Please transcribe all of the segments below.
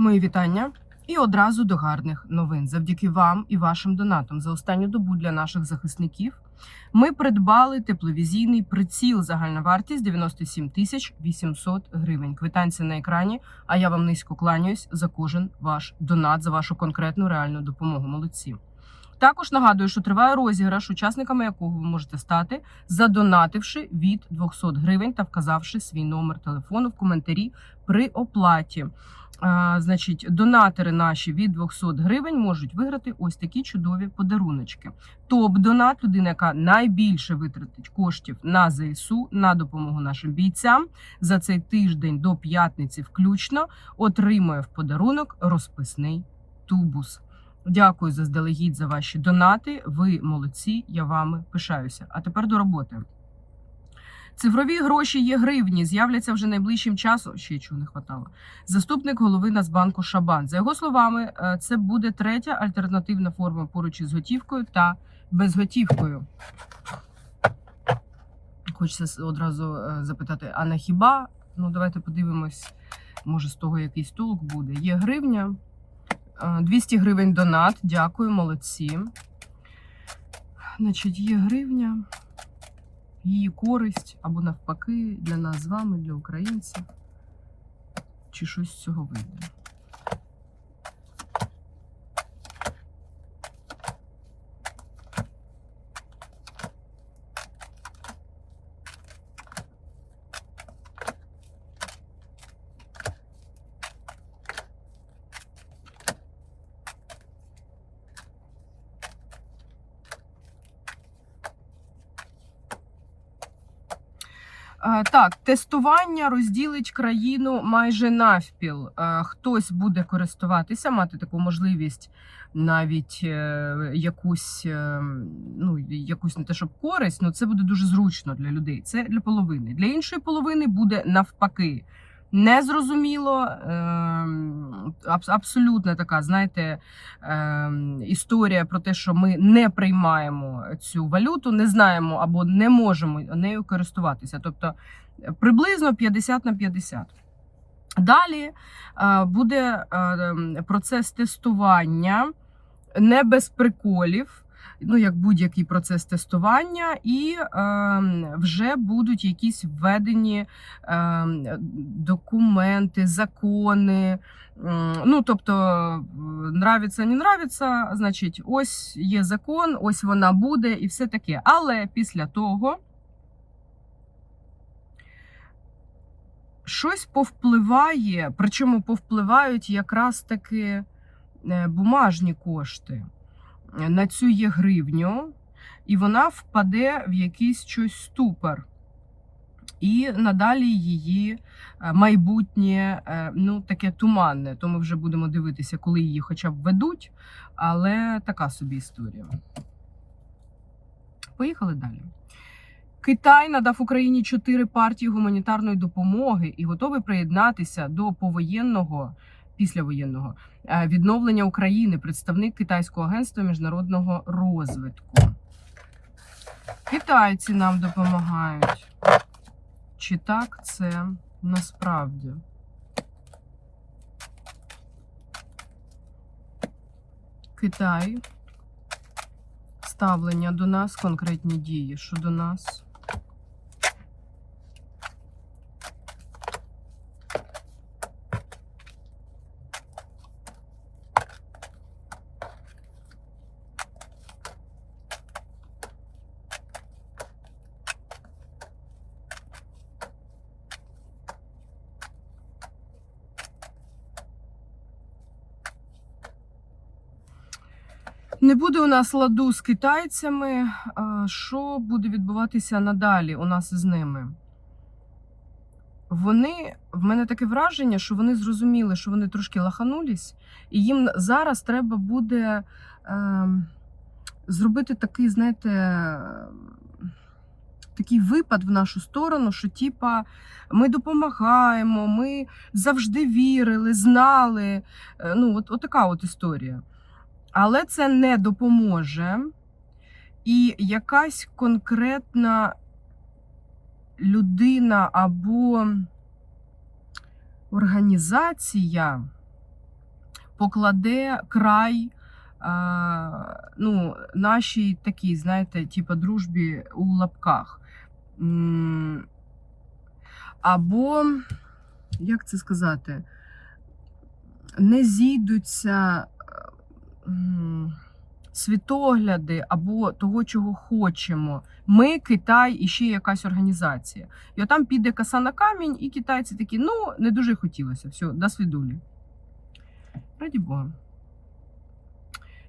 Мої вітання. І одразу до гарних новин. Завдяки вам і вашим донатам за останню добу для наших захисників ми придбали тепловізійний приціл. Загальна вартість 97 тисяч 800 гривень. Квитанція на екрані. А я вам низько кланяюсь за кожен ваш донат, за вашу конкретну реальну допомогу. Молодці. Також нагадую, що триває розіграш, учасниками якого ви можете стати, задонативши від 200 гривень та вказавши свій номер телефону в коментарі при оплаті. Значить, донатори наші від 200 гривень можуть виграти ось такі чудові подаруночки. Топ-донат, людина, яка найбільше витратить коштів на ЗСУ на допомогу нашим бійцям за цей тиждень до п'ятниці, включно, отримує в подарунок розписний тубус. Дякую заздалегідь за ваші донати. Ви молодці, я вами пишаюся. А тепер до роботи. Цифрові гроші є гривні, з'являться вже найближчим часом. Ще чого не хватало. Заступник голови Нацбанку Шабан. За його словами, е, це буде третя альтернативна форма поруч із готівкою та безготівкою. Хочеться одразу е, запитати: а на хіба? Ну, давайте подивимось, може, з того якийсь толк буде. Є гривня. Е, 200 гривень донат. Дякую, молодці. Значить, є гривня, її користь або навпаки для нас з вами, для українців. Чи щось з цього вийде? Так, тестування розділить країну майже навпіл. Е, Хтось буде користуватися, мати таку можливість, навіть е, якусь, е, ну якусь не те, щоб користь, ну це буде дуже зручно для людей. Це для половини. Для іншої половини буде навпаки. Незрозуміло, ем, абс- абсолютно така, знаєте, ем, історія про те, що ми не приймаємо цю валюту, не знаємо або не можемо нею користуватися. Тобто е, приблизно 50 на 50. Далі е, буде е, процес тестування не без приколів. Ну, як будь-який процес тестування, і е, вже будуть якісь введені е, документи, закони. Ну, тобто, нравиться, не нравиться, значить, ось є закон, ось вона буде, і все таке. Але після того щось повпливає, причому повпливають якраз таки е, бумажні кошти на цю є гривню, і вона впаде в якийсь щось ступор. І надалі її е, майбутнє е, ну таке туманне. То ми вже будемо дивитися, коли її хоча б ведуть. Але така собі історія. Поїхали далі. Китай надав Україні чотири партії гуманітарної допомоги і готовий приєднатися до повоєнного післявоєнного е, відновлення України. Представник китайського агентства міжнародного розвитку. Китайці нам допомагають. Чи так це насправді? Китай. Ставлення до нас, конкретні дії щодо нас. Не буде у нас ладу з китайцями. Що буде відбуватися надалі у нас із ними? Вони в мене таке враження, що вони зрозуміли, що вони трошки лаханулись, і їм зараз треба буде е, зробити такий, знаєте, такий випад в нашу сторону, що типа ми допомагаємо, ми завжди вірили, знали. Е, Ну, от, от така от історія. Але це не допоможе. І якась конкретна людина або організація покладе край е, ну, нашій такій, знаєте, типу, дружбі у лапках. Або, як це сказати, не зійдуться світогляди або того, чого хочемо. Ми, Китай і ще якась організація. І отам піде коса на камінь, і китайці такі, ну, не дуже хотілося. Все, до свідулі. Раді Бога.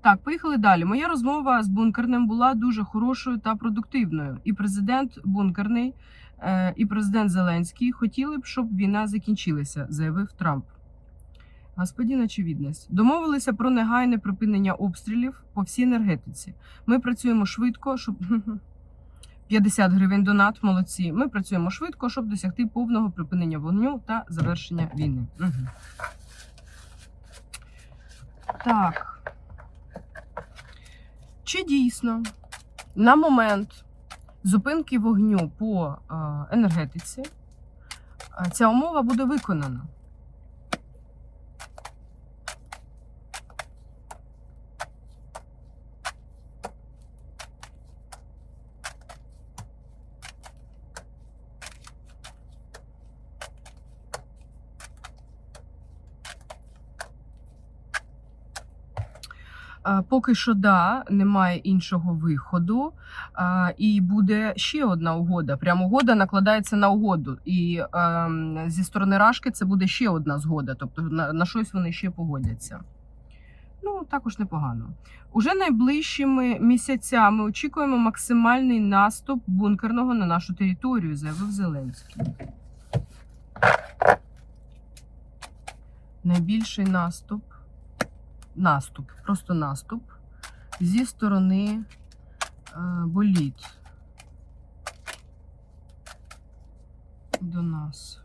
Так, поїхали далі. Моя розмова з бункерним була дуже хорошою та продуктивною. І президент бункерний, е, і президент Зеленський хотіли б, щоб війна закінчилася, заявив Трамп. Господин очевидність. Домовилися про негайне припинення обстрілів по всій енергетиці. Ми працюємо швидко, щоб 50 гривень донат, молодці. Ми працюємо швидко, щоб досягти повного припинення вогню та завершення війни. Так. Чи дійсно на момент зупинки вогню по е, енергетиці е, ця умова буде виконана? Поки що да, немає іншого виходу. І буде ще одна угода. Прямо угода накладається на угоду. І ем, зі сторони Рашки це буде ще одна згода. Тобто на щось вони ще погодяться. Ну, також непогано. Уже найближчими місяцями очікуємо максимальний наступ бункерного на нашу територію, заявив Зеленський. Найбільший наступ наступ, просто наступ зі сторони е, боліт до нас.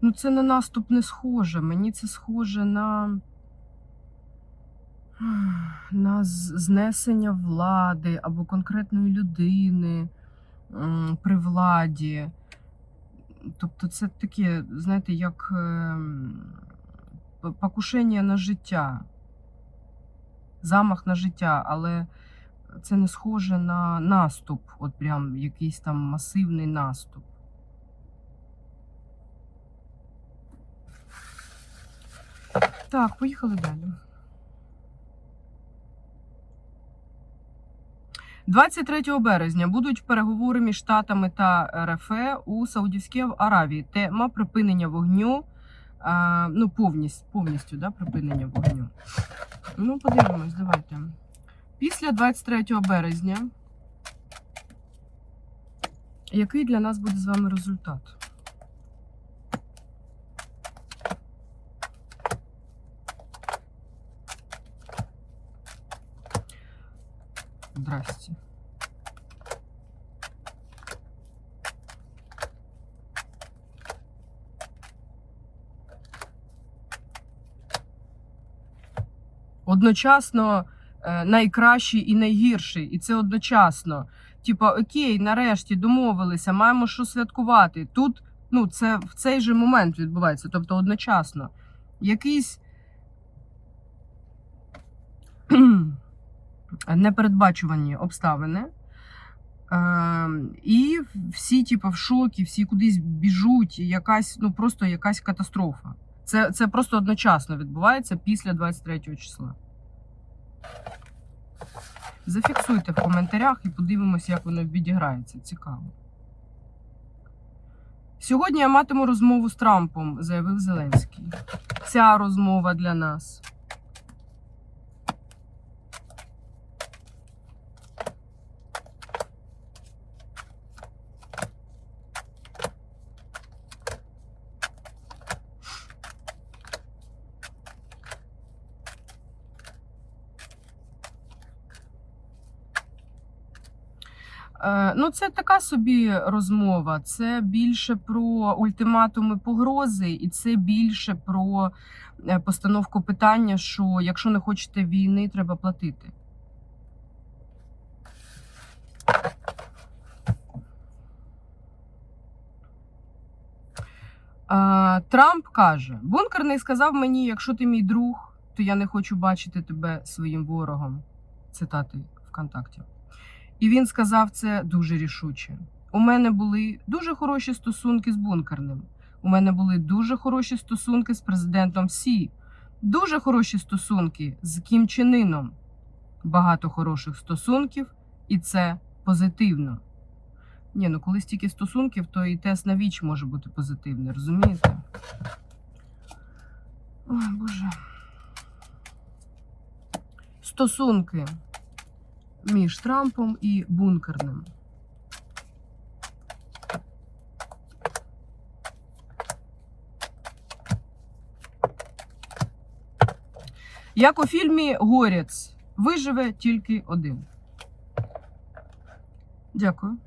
Ну, це на наступ не схоже. Мені це схоже на, на знесення влади або конкретної людини при владі. Тобто, це таке, знаєте, як ем, покушення на життя, замах на життя, але це не схоже на наступ, от прям якийсь там масивний наступ. Так, поїхали далі. 23 березня будуть переговори між Штатами та РФ у Саудівській Аравії. Тема припинення вогню. а, ну, повністю, повністю да, припинення вогню. Ну, подивимось, давайте. Після 23 березня. Який для нас буде з вами результат? Здрасте. Одночасно е, найкращий і найгірший, і це одночасно. Типа, окей, нарешті домовилися, маємо що святкувати. Тут ну, це в цей же момент відбувається, тобто одночасно. Якийсь непередбачувані обставини. Е, і всі, типу, в шокі, всі кудись біжуть, якась, ну просто якась катастрофа. Це, це просто одночасно відбувається після 23 числа. Зафіксуйте в коментарях і подивимося, як воно відіграється. Цікаво. Сьогодні я матиму розмову з Трампом, заявив Зеленський. Ця розмова для нас. Ну, це така собі розмова. Це більше про ультиматуми погрози, і це більше про е, постановку питання, що якщо не хочете війни, треба платити. Е, Трамп каже: бункерний сказав мені, якщо ти мій друг, то я не хочу бачити тебе своїм ворогом. Цитати ВКонтакті. І він сказав це дуже рішуче. У мене були дуже хороші стосунки з бункерним. У мене були дуже хороші стосунки з президентом Сі, дуже хороші стосунки з Кім Іном. Багато хороших стосунків, і це позитивно. Ні, ну коли стільки стосунків, то і тест на віч може бути позитивний, розумієте? Ой, Боже. Стосунки між Трампом і бункерним. Як у фільмі Горець виживе тільки один. Дякую.